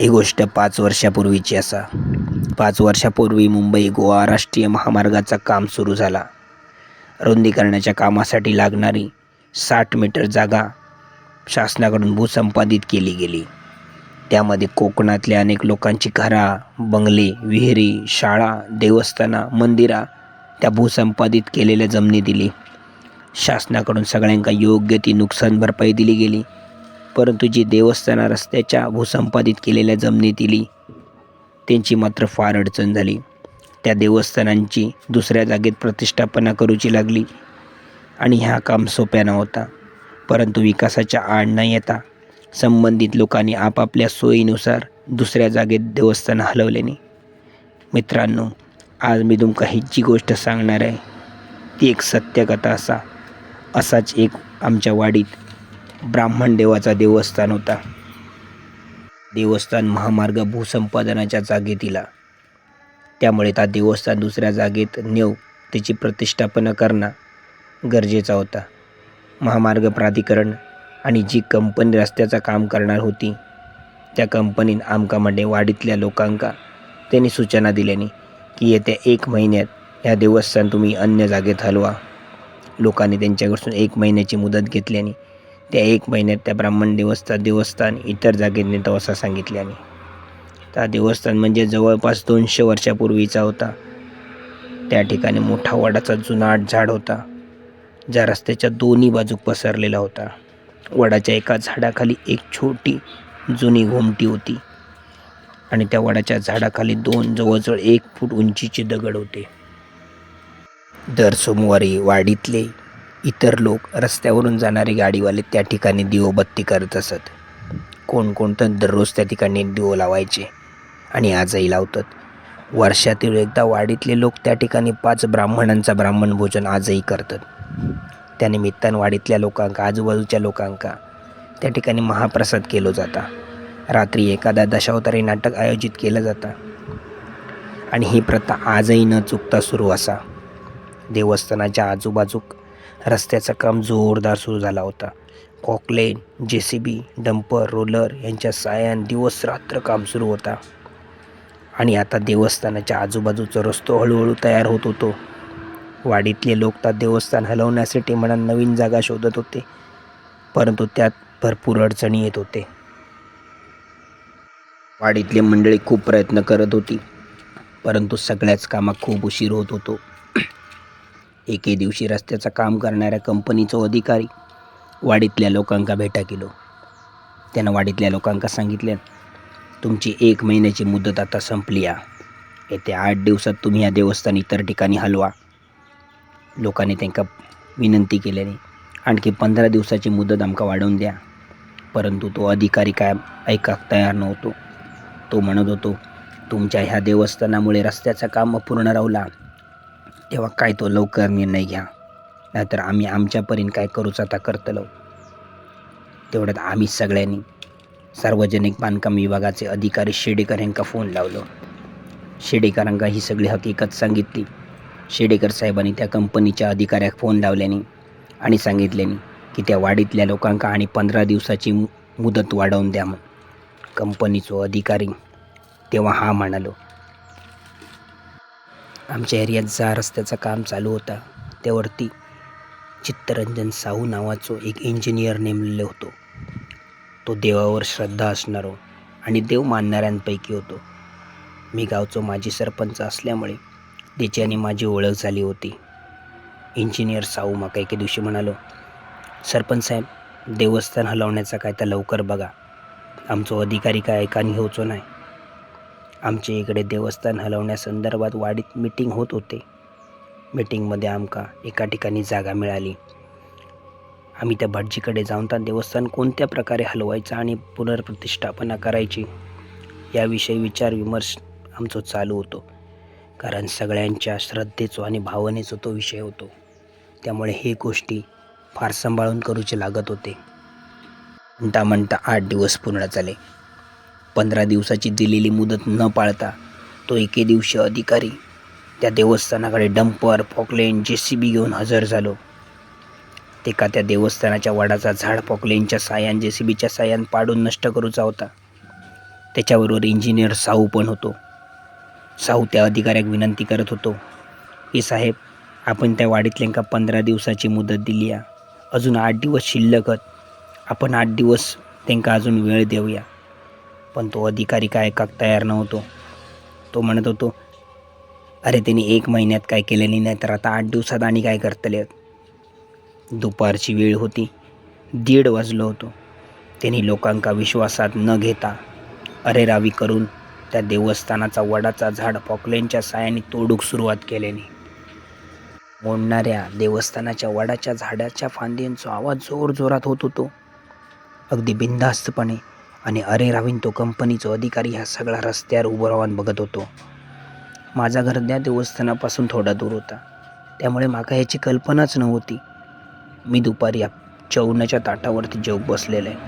ही गोष्ट पाच वर्षापूर्वीची असा. पाच वर्षापूर्वी मुंबई गोवा राष्ट्रीय महामार्गाचा काम सुरू झाला. रुंदीकरणाच्या कामासाठी लागणारी साठ मीटर जागा शासनाकडून भूसंपादित केली गेली. त्यामध्ये कोकणातल्या अनेक लोकांची घरा बंगले विहिरी शाळा देवस्थाना मंदिरा त्या भूसंपादित केलेल्या जमिनी दिली. शासनाकडून सगळ्यांका योग्य ती नुकसान भरपाई दिली गेली. परंतु जी देवस्थाना रस्त्याच्या भूसंपादित केलेल्या जमिनीतील त्यांची मात्र फार अडचण झाली. त्या देवस्थानांची दुसऱ्या जागेत प्रतिष्ठापना करूची लागली आणि ह्या काम सोप्या नव्हता. परंतु विकासाच्या आड न येता संबंधित लोकांनी आपापल्या सोयीनुसार दुसऱ्या जागेत देवस्थान हलवल्याने. मित्रांनो आज मी तुमका ही जी गोष्ट सांगणार आहे. ती एक सत्यकथा असा असाच एक आमच्या वाडीत ब्राह्मण देवाचा देवस्थान होता. देवस्थान महामार्ग भूसंपादनाच्या जागे दिला त्यामुळे त्या देवस्थान दुसऱ्या जागेत नेऊ त्याची प्रतिष्ठापना करणं गरजेचा होता. महामार्ग प्राधिकरण आणि जी कंपनी रस्त्याचं काम करणार होती त्या कंपनीन आमका म्हणजे वाडीतल्या लोकांका त्यांनी सूचना दिल्यानी की येत्या एक महिन्यात ह्या देवस्थान तुम्ही अन्य जागेत हलवा. लोकांनी त्यांच्याकडसून एक महिन्याची मुदत घेतल्याने त्या एक महिन्यात त्या ब्राह्मण देवस्थान देवस्थान इतर जागेत नेतो असं सांगितल्याने. त्या देवस्थान म्हणजे जवळपास दोनशे वर्षापूर्वीचा होता. त्या ठिकाणी मोठा वडाचा जुनाट झाड होता ज्या रस्त्याच्या दोन्ही बाजू पसरलेला होता. वडाच्या एका झाडाखाली एक छोटी जुनी घुमटी होती आणि त्या वडाच्या झाडाखाली दोन जवळजवळ एक फूट उंचीचे दगड होते. दर सोमवारी वाडीतले इतर लोक रस्त्यावरून जाणारे गाडीवाले त्या ठिकाणी दिवोबत्ती करत असत. कोण तर दररोज त्या ठिकाणी दिवो लावायचे आणि आजही लावतात. वर्षातील एकदा वाडीतले लोक त्या ठिकाणी पाच ब्राह्मणांचा ब्राह्मण भोजन आजही करतात. त्यानिमित्तानं वाडीतल्या लोकांका आजूबाजूच्या लोकांका त्या ठिकाणी महाप्रसाद केलो जाता. रात्री एखादा दशावतारी नाटक आयोजित केलं जातं. आणि ही प्रथा आजही न चुकता सुरू असा. देवस्थानाच्या आजूबाजूक रस्त्याचं काम जोरदार सुरू झाला होता. कॉकलेन जे सी बी डंपर रोलर यांच्या साह्यान दिवसरात्र काम सुरू होता. आणि आता देवस्थानाच्या आजूबाजूचा रस्तो हळूहळू तयार होत होतो. वाडीतले लोक त्या देवस्थान हलवण्यासाठी म्हणा नवीन जागा शोधत होते परंतु त्यात भरपूर अडचणी येत होते. वाडीतली मंडळी खूप प्रयत्न करत होती परंतु सगळ्याच कामात खूप उशीर होत होतो. एके दिवशी रस्त्याचं काम करणाऱ्या कंपनीचो अधिकारी वाडीतल्या लोकांका भेटा केलो. त्यानं वाडीतल्या लोकांका सांगितले तुमची एक महिन्याची मुदत आता संपली आ. येत्या आठ दिवसात तुम्ही या देवस्थान इतर ठिकाणी हलवा. लोकांनी त्यांना विनंती केल्याने आणखी पंधरा दिवसाची मुदत आमका वाढवून द्या. परंतु तो अधिकारी काय ऐकाक तयार नव्हतो. तो म्हणत होतो तुमच्या ह्या देवस्थानामुळे रस्त्याचं काम अपूर्ण राहला. तेव्हा काय तो लवकर निर्णय घ्या. नाहीतर आम्ही आमच्यापर्यंत काय करूच आता करतलो. तेवढ्यात आम्ही सगळ्यांनी सार्वजनिक बांधकाम विभागाचे अधिकारी शेडेकर यांका फोन लावलो. शेडेकरांका ही सगळी हकीकत सांगितली. शेडेकर साहेबांनी त्या कंपनीच्या अधिकाऱ्याक फोन लावल्याने आणि सांगितल्याने की त्या वाडीतल्या लोकांका आणि पंधरा दिवसाची मु- मुदत वाढवून द्या म्हणून कंपनीचो अधिकारी तेव्हा हा म्हणालो आमच्या एरियात जा रस्त्याचं काम चालू होता. त्यावरती चित्तरंजन साहू नावाचो एक इंजिनियर नेमलेलो होतो. तो देवावर श्रद्धा असणारो हो आणि देव मानणाऱ्यांपैकी होतो. मी गावचो माजी सरपंच असल्यामुळे त्याच्याने माझी ओळख झाली होती. इंजिनियर साहू माका एके दिवशी म्हणालो सरपंच साहेब देवस्थान हलवण्याचा काय तर लवकर बघा. आमचो अधिकारी काय ऐकानी होचो नाही. आमच्या इकडे देवस्थान हलवण्यासंदर्भात वाडीत मीटिंग होत होते. मीटिंगमध्ये आमका एका ठिकाणी जागा मिळाली. आम्ही त्या भटजीकडे जाऊन त्या देवस्थान कोणत्या प्रकारे हलवायचं आणि पुनर्प्रतिष्ठापना करायची याविषयी विचार विमर्श आमचं चालू होतो. कारण सगळ्यांच्या श्रद्धेचो आणि भावनेचो तो विषय होतो. त्यामुळे हे गोष्टी फार सांभाळून करूचे लागत होते. म्हणता म्हणता आठ दिवस पूर्ण झाले. पंधरा दिवसाची दिलेली मुदत न पाळता तो एके दिवशी अधिकारी त्या देवस्थानाकडे dumper Poclain J C B घेऊन हजर झालो. ते का त्या देवस्थानाच्या वाडाचा झाड पॉकलेनच्या सायान जे सी बीच्या सायान पाडून नष्ट करूचा होता. त्याच्याबरोबर इंजिनियर साहू पण होतो. साहू त्या अधिकाऱ्याक विनंती करत होतो की साहेब आपण त्या वाडीतल्यांका पंधरा दिवसाची मुदत दिली आहे अजून आठ दिवस शिल्लक आपण आठ दिवस त्यांका अजून वेळ देऊया. पण तो अधिकारी काय ऐकाक तयार नव्हतो. तो म्हणत होतो अरे त्यांनी एक महिन्यात काय केलेली नाही तर आता आठ दिवसात आणि काय करतले दुपारची वेळ होती दीड वाजलो होतो. त्यांनी लोकांका विश्वासात न घेता अरेरावी करून त्या देवस्थानाचा वडाचा झाड पॉकलेनच्या सायाने तोडूक सुरुवात केल्याने मोडणाऱ्या देवस्थानाच्या वडाच्या झाडाच्या फांदींचा आवाज जोर जोरात होत होतो. अगदी बिनधास्तपणे आणि अरे रावीन तो कंपनीचो अधिकारी ह्या सगळा रस्त्यावर उभं राहून बघत होतो. माझा घर त्या देवस्थानापासून थोडा दूर होता. त्यामुळे माका याची कल्पनाच नव्हती. मी दुपारी आप- जेवणाच्या ताटावरती जेव बसलेलं. आहे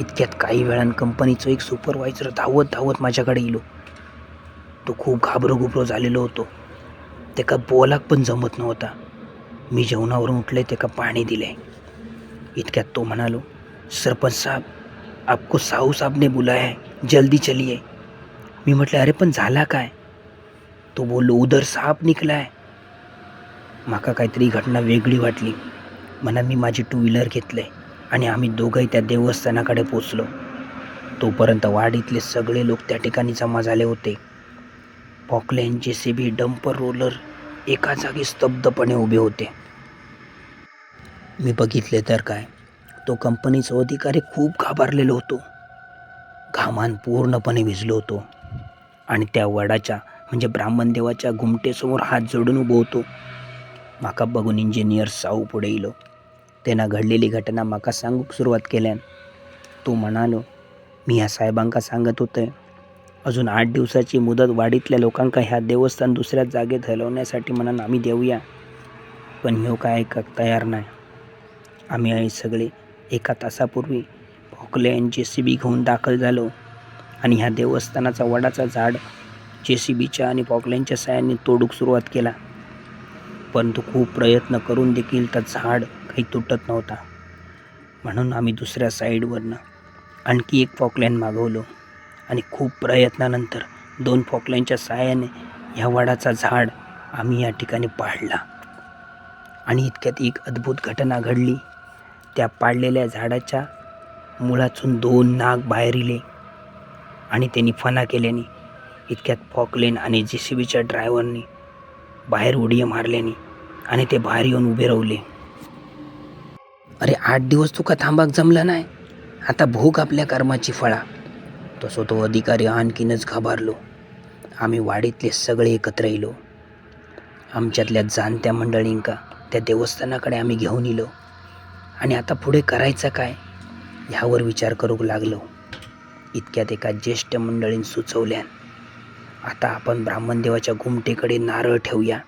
इतक्यात काही वेळान कंपनीचं एक सुपरवायझर धावत धावत माझ्याकडे येलो तो खूप घाबरोघुबरो झालेलो होतो. ते का बोलाक पण जमत नव्हता. मी जेवणावरून उठले ते का पाणी दिले. इतक्यात तो म्हणालो सरपंच साहेब आपको साहू साहब ने बुलाया है जल्दी चलिए। मी म्हटलं अरे पण झाला काय? तो बोललो उदर साप निकला आहे माका काहीतरी घटना वेगळी वाटली. म्हणा मी माझी टू व्हीलर घेतले आणि आम्ही दोघंही त्या देवस्थानाकडे पोचलो. तोपर्यंत वाडीतले सगळे लोक त्या ठिकाणी जमा झाले होते. पॉकलेन जे सी बी डंपर रोलर एका जागी स्तब्धपणे उभे होते. मी बघितले तर काय? तो कंपनीचा अधिकारी खूप घाबरलेलो होतो. घामान पूर्णपणे भिजलो होतो. आणि त्या वडाच्या म्हणजे ब्राह्मण देवाच्या घुमटेसमोर हात जोडून उभो होतो. माका बघून इंजिनियर साऊ पुढे येलो त्यांना घडलेली घटना माका सांगूक सुरुवात केल्यान तो म्हणालो मी ह्या साहेबांका सांगत होते अजून आठ दिवसाची मुदत वाडीतल्या लोकांका ह्या देवस्थान दुसऱ्या जागेत हलवण्यासाठी म्हणून आम्ही देऊया. पण ह्यो काय ऐकत तयार नाही. आम्ही आई सगळे एका तासापूर्वी भोकले आणि जे सी बी घेऊन दाखल झालो. आणि ह्या देवस्थानाचा वडाचा झाड जे सी बीच्या आणि पॉकलेनच्या साह्याने तोडूक सुरुवात केला. परंतु खूप प्रयत्न करून देखील त्या झाड काही तुटत नव्हता. म्हणून आम्ही दुसऱ्या साईडवरनं आणखी एक पॉकलेन मागवलो. आणि खूप प्रयत्नानंतर दोन पॉकलेनच्या सहाय्याने ह्या वडाचा झाड आम्ही या ठिकाणी पाडला. आणि इतक्यात एक अद्भुत घटना घडली. त्या पाडलेल्या झाडाच्या मुळातून दोन नाग बाहेर इले. आणि त्यांनी फना केल्याने इतक्यात फॉकलेन आणि जे सी बीच्या ड्रायव्हरने बाहेर उडी मारल्याने आणि ते बाहेर येऊन उभे राहले. अरे आठ दिवस तुका थांबाक जमला नाही आता भोग आपल्या कर्माची फळा. तसो तो अधिकारी आणखीनच घाबरलो. आम्ही वाडीतले सगळे एकत्र येलो आमच्यातल्या जाणत्या मंडळींका त्या देवस्थानाकडे आम्ही घेऊन येलो आणि आता पुढे करायचं काय? ह्यावर विचार करू लागलो. इतक्यात एका ज्येष्ठ मंडळीन सुचवल्यान आता आपण ब्राह्मण देवाच्या घुमटेकडे नारळ ठेवूया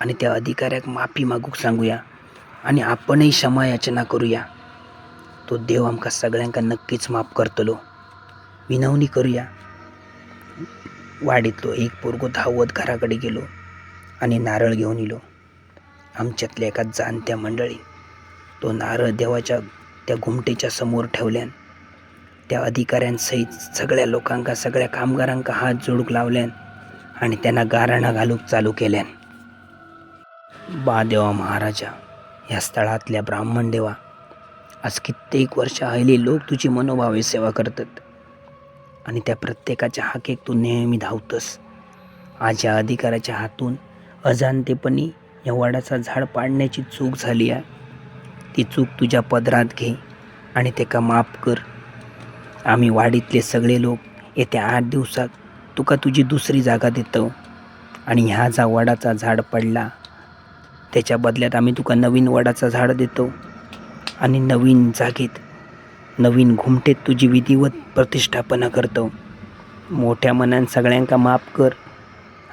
आणि त्या अधिकाऱ्याक माफी मागूक सांगूया आणि आपणही क्षमा याचना करूया. तो देव आमका सगळ्यांका नक्कीच माफ करतलो. विनवणी करूया. वाडीतलो एक पोरगो धावत घराकडे गेलो आणि नारळ घेऊन येलो आमच्यातल्या एका जाणत्या मंडळी तो नारळ देवाच्या त्या घुमटेच्या समोर ठेवल्यान त्या अधिकाऱ्यांसहित सगळ्या लोकांका सगळ्या कामगारांका हात जोडूक लावल्यान आणि त्यांना गाराणा घालूक चालू केल्यान. बा देवा महाराजा ह्या स्थळातल्या ब्राह्मण देवा आज कित्येक वर्ष आयली लोक तुझी मनोभावे सेवा करतात आणि त्या प्रत्येकाच्या हाकेक तू नेहमी धावतस. आज या अधिकाऱ्याच्या हातून अजाणतेपणी या वडाचा झाड पाडण्याची चूक झाली आहे. ती चूक तुझ्या पदरात घे आणि तेका माफ कर. आम्ही वाडीतले सगळे लोक येत्या आठ दिवसात तुका तुझी दुसरी जागा देतो. आणि ह्या जा वडाचा झाड पडला त्याच्या बदल्यात आम्ही तुका नवीन वडाचं झाड देतो. आणि नवीन जागेत नवीन घुमटेत तुझी विधिवत प्रतिष्ठापना करतो. मोठ्या मनान सगळ्यांका माफ कर.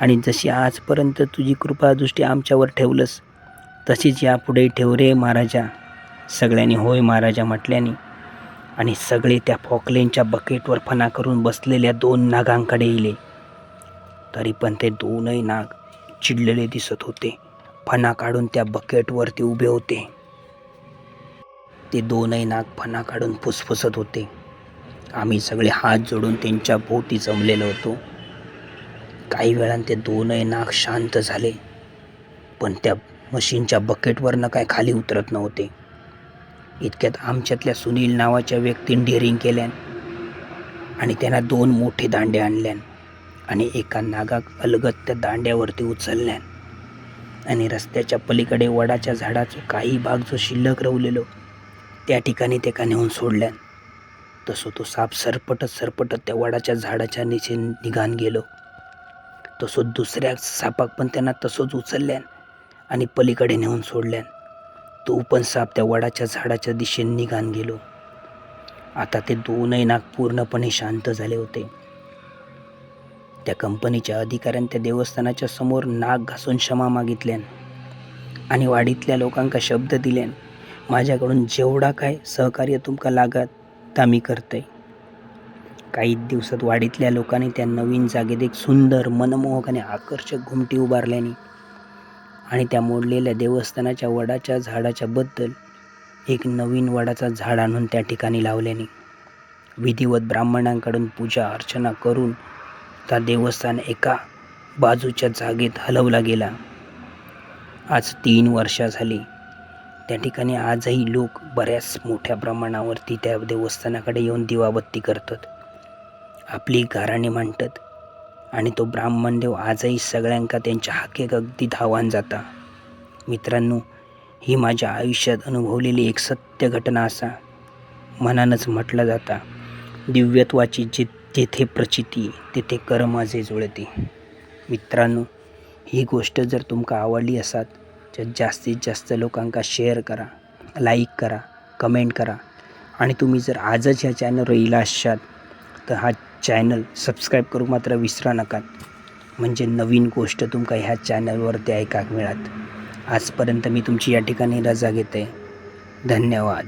आणि जशी आजपर्यंत तुझी कृपादृष्टी आमच्यावर ठेवलंस तशीच यापुढे ठेव रे महाराजा. सगळ्यांनी होय महाराजा म्हटल्याने आणि सगळे त्या फॉकलेनच्या बकेटवर फणा करून बसलेल्या दोन नागांकडे येले तरी पण ते दोनही नाग चिडलेले दिसत होते. फणा काढून त्या बकेटवरती उभे होते. ते दोनही नाग फणा काढून फुसफुसत होते. आम्ही सगळे हात जोडून त्यांच्या भोवती जमलेलो होतो. काही वेळान ते दोनही नाग शांत झाले. पण त्या मशीनच्या बकेटवरनं काय खाली उतरत नव्हते. इतक्यात आमच्यातल्या सुनील नावाच्या व्यक्तीन डेअरिंग केल्यान आणि त्यांना दोन मोठे दांडे आणल्यान आणि एका नागाक अलगत त्या दांड्यावरती उचलल्यान. आणि रस्त्याच्या पलीकडे वडाच्या झाडाचा काही भाग जो शिल्लक रवलेलो त्या ठिकाणी ते का नेऊन सोडल्यान तसो तो साप सरपटत सरपटत त्या वडाच्या झाडाच्या निचे निघान गेलो. तसो दुसऱ्या सापाक पण त्यांना तसंच उचलल्यान आणि पलीकडे नेऊन सोडल्यान. तो पण साप त्या वडाच्या झाडाच्या दिशेने निघान गेलो. आता ते दोनही नाग पूर्णपणे शांत झाले होते. त्या कंपनीच्या अधिकाऱ्याने त्या देवस्थानाच्या समोर नाक घासून क्षमा मागितल्यान आणि वाडीतल्या लोकांका शब्द दिल्यान माझ्याकडून जेवढा काय सहकार्य तुमका लागत ता मी करते काही दिवसात वाडीतल्या लोकांनी त्या नवीन जागेत एक सुंदर मनमोहक आणि आकर्षक घुमटी उभारल्याने आणि त्या मोडलेल्या देवस्थानाच्या वडाच्या झाडाच्या बद्दल एक नवीन वडाचा झाड आणून त्या ठिकाणी लावल्याने विधिवत ब्राह्मणांकडून पूजा अर्चना करून त्या देवस्थान एका बाजूच्या जागेत हलवला गेला. आज तीन वर्षा झाली. त्या ठिकाणी आजही लोक बऱ्याच मोठ्या प्रमाणावरती त्या देवस्थानाकडे येऊन दिवाबत्ती करतात. आपली गाराणे मांडतात. आणि तो ब्राह्मणदेव आजही सगळ्यांका त्यांच्या हाकेक अगदी धावान जाता. मित्रांनो ही माझ्या आयुष्यात अनुभवलेली एक सत्य घटना असा. मनानच म्हटलं जाता दिव्यत्वाची जे जेथे प्रचिती तेथे कर माझे जुळते. मित्रांनो ही गोष्ट जर तुमका आवडली असात तर जास्तीत जास्त लोकांका शेअर करा लाईक करा कमेंट करा. आणि तुम्ही जर आजच ह्या चॅनलवर येला असाल तर हा चॅनल सबस्क्राईब करू मात्र विसरा नका. म्हणजे नवीन गोष्ट तुमका ह्या चॅनलवरती ऐकाक मिळात आजपर्यंत मी तुमची या ठिकाणी रजा घेते. धन्यवाद.